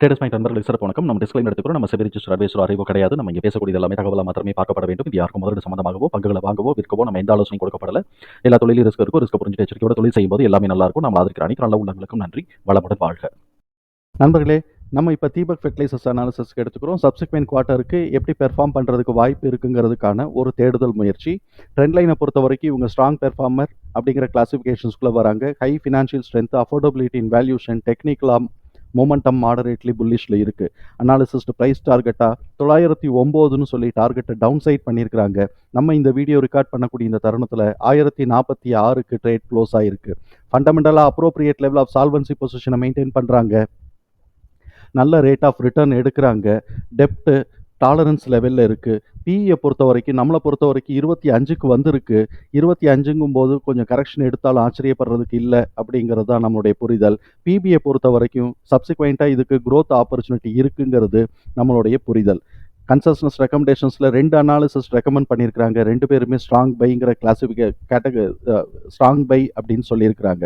Traders point நண்பர்கள் சிறப்பு வணக்கம். நம்ம டிஸ்கிளைம் எடுத்துக்கிறோம் நம்ம செபி அட்வைசர் அறிவோ கிடையாது. நம்ம இங்கே பேசக்கூடிய எல்லாமே தகவலாக மாத்திரமே பார்க்கப்பட வேண்டும். இது யாருக்கும் முதலீடு சம்பந்தமாகவோ பங்குகளை வாங்கவோ விற்கவோ நம்ம எந்த ஆலோசனை கொடுக்கப்படல. எல்லா தொழிலும் ரிஸ்க் இருக்கும் ரிஸ்க் புரிஞ்சு எச்சரிக்கையோட தொழில் செய்யும்போது எல்லாமே நல்லா இருக்கும். நம்ம ஆதரிக்கிற அனைத்து நல்ல உள்ளங்களுக்கும் நன்றி. வளமுடன் வாழ்க. நண்பர்களே நம்ம இப்போ தீபக் ஃபெர்டிலைசர்ஸ் அனாலிசிஸ்க்கு எடுத்துக்கிறோம். சப்சிக்வெண்ட் குவார்ட்டருக்கு எப்படி பெர்ஃபார்ம் பண்ணுறதுக்கு வாய்ப்பு இருக்குங்கிறதுக்கான ஒரு தேடுதல் முயற்சி. ட்ரெண்ட் லைனை பொறுத்த வரைக்கும் இவங்க ஸ்ட்ராங் பெர்ஃபார்மர் அப்படிங்கிற கிளாசிஃபிகேஷன்ஸ்குள்ளே வராங்க. High financial strength affordability in valuation டெக்னிக்கலாம் momentum moderately புல்லிஷில் இருக்குது அனாலிசிஸ்ட் ப்ரைஸ் டார்கெட்டாக தொள்ளாயிரத்தி ஒம்போதுன்னு சொல்லி டார்கெட்டை டவுன் சைட் பண்ணியிருக்கிறாங்க. நம்ம இந்த வீடியோ ரெக்கார்ட் பண்ணக்கூடிய இந்த தருணத்தில் ஆயிரத்தி நாற்பத்தி ஆறுக்கு ட்ரேட் க்ளோஸ் ஆகிருக்கு ஃபண்டமெண்டலாக அப்ரோப்ரியேட் லெவல் ஆஃப் சால்வன்சி பொசிஷனை மெயின்டைன் பண்ணுறாங்க நல்ல ரேட் ஆஃப் ரிட்டர்ன் எடுக்கிறாங்க. டெப்ட்டு டாலரன்ஸ் லெவலில் இருக்குது பிஇயை பொறுத்த வரைக்கும் நம்மளை பொறுத்த வரைக்கும் இருபத்தி அஞ்சுக்கு வந்திருக்கு. இருபத்தி அஞ்சுங்கும் போது கொஞ்சம் கரெக்ஷன் எடுத்தாலும் ஆச்சரியப்படுறதுக்கு இல்லை அப்படிங்கிறது தான் நம்மளுடைய புரிதல். பிபியை பொறுத்த வரைக்கும் சப்சிக்வெண்ட்டாக இதுக்கு க்ரோத் ஆப்பர்ச்சுனிட்டி இருக்குங்கிறது நம்மளுடைய புரிதல். கன்சஸ்னஸ் ரெக்கமெண்டேஷன்ஸில் ரெண்டு அனாலிசிஸ் ரெக்கமெண்ட் பண்ணியிருக்கிறாங்க. ரெண்டு பேருமே ஸ்ட்ராங் பைங்கிற கிளாசிஃபிகே கேட்டகரி ஸ்ட்ராங் பை அப்படின்னு சொல்லியிருக்கிறாங்க.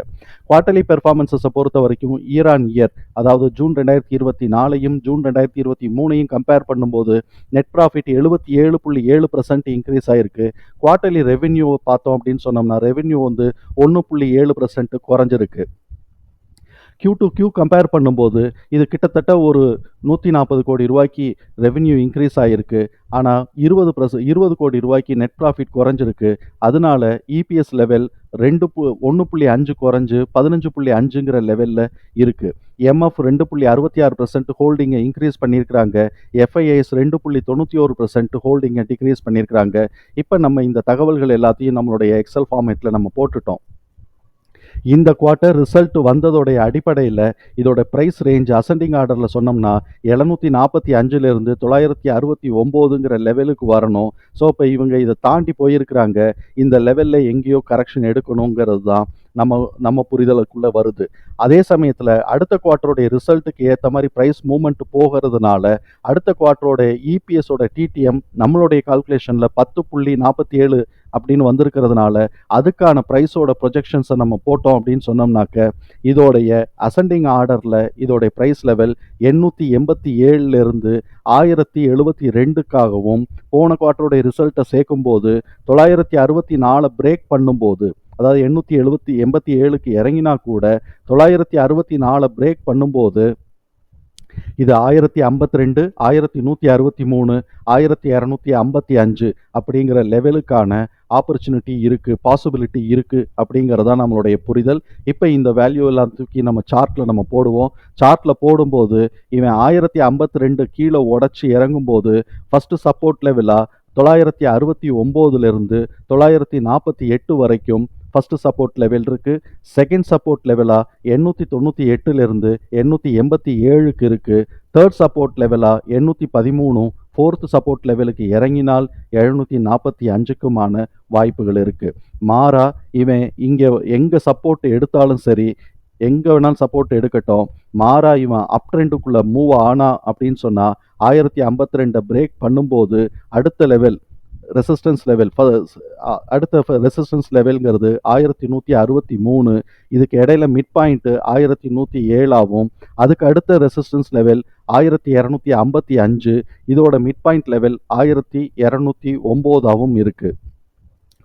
குவார்டர்லி பெர்ஃபார்மன்ஸஸை பொறுத்த வரைக்கும் இயர் ஆன் இயர் அதாவது ஜூன் ரெண்டாயிரத்தி இருபத்தி நாலையும் ஜூன் ரெண்டாயிரத்தி இருபத்தி மூணையும் கம்பேர் பண்ணும்போது நெட் ப்ராஃபிட் எழுபத்தி ஏழு புள்ளி ஏழு பர்சன்ட் இன்க்ரீஸ் ஆயிருக்கு. குவார்டர்லி ரெவென்யூ பார்த்தோம் அப்படின்னு சொன்னோம்னா ரெவென்யூ வந்து ஒன்று புள்ளி ஏழு பர்சன்ட் குறைஞ்சிருக்கு. கியூ டு கியூ கம்பேர் பண்ணும்போது இது கிட்டத்தட்ட ஒரு நூற்றி நாற்பது கோடி ரூபாய்க்கு ரெவென்யூ இன்க்ரீஸ் ஆகிருக்கு ஆனால் இருபது ப்ளஸ் இருபது கோடி ரூபாய்க்கு நெட் ப்ராஃபிட் குறைஞ்சிருக்கு. அதனால இபிஎஸ் லெவல் ரெண்டு பு ஒன்று புள்ளி அஞ்சு குறைஞ்சு பதினஞ்சு புள்ளி அஞ்சுங்கிற லெவலில் இருக்குது எம்எஃப் ரெண்டு புள்ளி அறுபத்தி ஆறு பர்சன்ட் ஹோல்டிங்கை இன்க்ரீஸ் பண்ணியிருக்கிறாங்க. எஃப்ஐஎஸ் ரெண்டு புள்ளி தொண்ணூற்றி ஒரு பர்சன்ட் ஹோல்டிங்கை டிக்ரீஸ் பண்ணியிருக்கிறாங்க. இப்போ நம்ம இந்த தகவல்கள் எல்லாத்தையும் நம்மளுடைய எக்ஸல் ஃபார்மேட்டில் நம்ம போட்டுட்டோம். இந்த குவார்ட்டர் ரிசல்ட் வந்ததோடைய அடிப்படையில் இதோட ப்ரைஸ் ரேஞ்ச் அசெண்டிங் ஆர்டரில் சொன்னோம்னா எழுநூற்றி நாற்பத்தி அஞ்சுலேருந்து தொள்ளாயிரத்தி அறுபத்தி ஒம்போதுங்கிற லெவலுக்கு வரணும். ஸோ இப்போ இவங்க இதை தாண்டி போயிருக்கிறாங்க. இந்த லெவலில் எங்கேயோ கரெக்ஷன் எடுக்கணுங்கிறது தான் நம்ம நம்ம புரிதலுக்குள்ளே வருது. அதே சமயத்தில் அடுத்த குவார்ட்டருடைய ரிசல்ட்டுக்கு ஏற்ற மாதிரி ப்ரைஸ் மூவ்மெண்ட் போகிறதுனால அடுத்த குவார்ட்டரோட இபிஎஸோட டிடிஎம் நம்மளுடைய கால்குலேஷனில் பத்து புள்ளி நாற்பத்தி ஏழு அப்படின்னு வந்திருக்கிறதுனால அதுக்கான ப்ரைஸோட ப்ரொஜெக்ஷன்ஸை நம்ம போட்டோம் அப்படின்னு சொன்னோம்னாக்க இதோடைய அசண்டிங் ஆர்டரில் இதோடைய ப்ரைஸ் லெவல் எண்ணூற்றி எண்பத்தி ஏழுலேருந்து ஆயிரத்தி எழுபத்தி ரெண்டுக்காகவும் போன குவார்ட்டருடைய ரிசல்ட்டை சேர்க்கும்போது தொள்ளாயிரத்தி அறுபத்தி நாலு பிரேக் பண்ணும்போது அதாவது எண்ணூற்றி எழுபத்தி எண்பத்தி ஏழுக்கு இறங்கினா கூட தொள்ளாயிரத்தி அறுபத்தி நாலு பிரேக் பண்ணும்போது இது ஆயிரத்தி ஐம்பத்தி ரெண்டு ஆயிரத்தி நூற்றி அறுபத்தி மூணு ஆயிரத்தி இரநூத்தி ஐம்பத்தி அஞ்சு அப்படிங்கிற லெவலுக்கான ஆப்பர்ச்சுனிட்டி இருக்குது பாசிபிலிட்டி இருக்குது அப்படிங்கிறதா நம்மளுடைய புரிதல். இப்போ இந்த வேல்யூ எல்லாம் தூக்கி நம்ம சார்ட்டில் நம்ம போடுவோம். சார்ட்டில் போடும்போது இவன் ஆயிரத்தி ஐம்பத்தி ரெண்டு கீழே உடச்சி இறங்கும்போது ஃபஸ்ட்டு சப்போர்ட் லெவலாக தொள்ளாயிரத்தி அறுபத்தி ஒம்போதுலேருந்து தொள்ளாயிரத்தி நாற்பத்தி எட்டு வரைக்கும் ஃபஸ்ட்டு சப்போர்ட் லெவல் இருக்குது செகண்ட் சப்போர்ட் லெவலாக எண்ணூற்றி தொண்ணூற்றி எட்டுலேருந்து எண்ணூற்றி எண்பத்தி ஏழுக்கு இருக்குது தேர்ட் சப்போர்ட் லெவலாக எண்ணூற்றி பதிமூணும் ஃபோர்த் சப்போர்ட் லெவலுக்கு இறங்கினால் எழுநூற்றி நாற்பத்தி அஞ்சுக்குமான வாய்ப்புகள் இருக்குது மாறா இவன் இங்கே எங்கே சப்போர்ட் எடுத்தாலும் சரி எங்கே வேணாலும் சப்போர்ட் எடுக்கட்டும். மாறா இவன் அப் ட்ரெண்டுக்குள்ளே மூவ் ஆனா அப்படின்னு சொன்னால் ஆயிரத்தி ஐம்பத்தி ரெண்டை பிரேக் பண்ணும்போது அடுத்த லெவல் ரெசிஸ்டன்ஸ் லெவல் அடுத்த ரெசிஸ்டன்ஸ் லெவல்ங்கிறது ஆயிரத்தி நூற்றி அறுபத்தி மூணு. இதுக்கு இடையில மிட் பாயிண்ட்டு ஆயிரத்தி நூற்றி ஏழாவும். அதுக்கு அடுத்த ரெசிஸ்டன்ஸ் லெவல் ஆயிரத்தி இரநூத்தி ஐம்பத்தி அஞ்சு. இதோட மிட் பாயிண்ட் லெவல் ஆயிரத்தி இரநூத்தி ஒம்போதாகவும் இருக்குது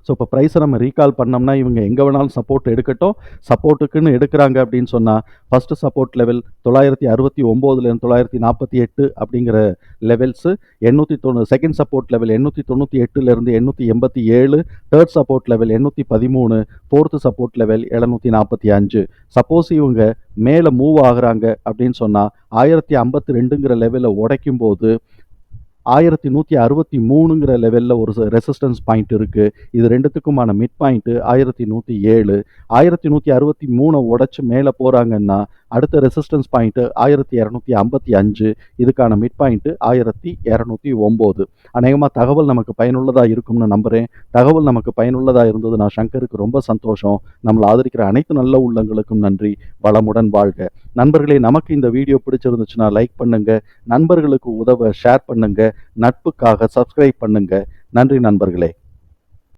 ஸோ இப்போ ப்ரைஸை நம்ம ரீகால் பண்ணோம்னா இவங்க எங்கே வேணாலும் சப்போர்ட் எடுக்கட்டும். சப்போர்ட்டுக்குன்னு எடுக்கிறாங்க அப்படின்னு சொன்னால் ஃபஸ்ட்டு சப்போர்ட் லெவல் தொள்ளாயிரத்தி அறுபத்தி ஒம்போதுலேருந்து தொள்ளாயிரத்தி நாற்பத்தி எட்டு அப்படிங்கிற லெவல்ஸு எண்ணூற்றி தொண்ணூ செகண்ட் சப்போர்ட் லெவல் எண்ணூற்றி தொண்ணூற்றி எட்டுலேருந்து எண்ணூற்றி எண்பத்தி ஏழு தேர்ட் சப்போர்ட் லெவல் எண்ணூற்றி பதிமூணு ஃபோர்த்து சப்போர்ட் லெவல் எழுநூற்றி நாற்பத்தி அஞ்சு. சப்போஸ் இவங்க மேலே மூவ் ஆகுறாங்க அப்படின்னு சொன்னால் ஆயிரத்தி ஐம்பத்தி ரெண்டுங்கிற லெவலில் உடைக்கும் போது ஆயிரத்தி நூற்றி அறுபத்தி மூணுங்கிற லெவலில் ஒரு ரெசிஸ்டன்ஸ் பாயிண்ட் இருக்குது இது ரெண்டுத்துக்குமான மிட் பாயிண்ட்டு ஆயிரத்தி நூற்றி ஏழு. ஆயிரத்தி நூற்றி அறுபத்தி மூணை உடச்சி மேலே போகிறாங்கன்னா அடுத்த ரெசிஸ்டன்ஸ் பாயிண்ட்டு ஆயிரத்தி இரநூத்தி ஐம்பத்தி அஞ்சு. இதுக்கான மிட் பாயிண்ட்டு ஆயிரத்தி இரநூத்தி ஒம்பது. அநேகமாக தகவல் நமக்கு பயனுள்ளதாக இருக்கும்னு நம்புகிறேன் தகவல் நமக்கு பயனுள்ளதாக இருந்தது. நான் சங்கருக்கு ரொம்ப சந்தோஷம். நம்மளை ஆதரிக்கிற அனைத்து நல்ல உள்ளங்களுக்கும் நன்றி. வளமுடன் வாழ்க. நண்பர்களே நமக்கு இந்த வீடியோ பிடிச்சிருந்துச்சுன்னா லைக் பண்ணுங்க. நண்பர்களுக்கு உதவ ஷேர் பண்ணுங்க. நட்புக்காக சப்ஸ்கிரைப் பண்ணுங்க. நன்றி நண்பர்களே.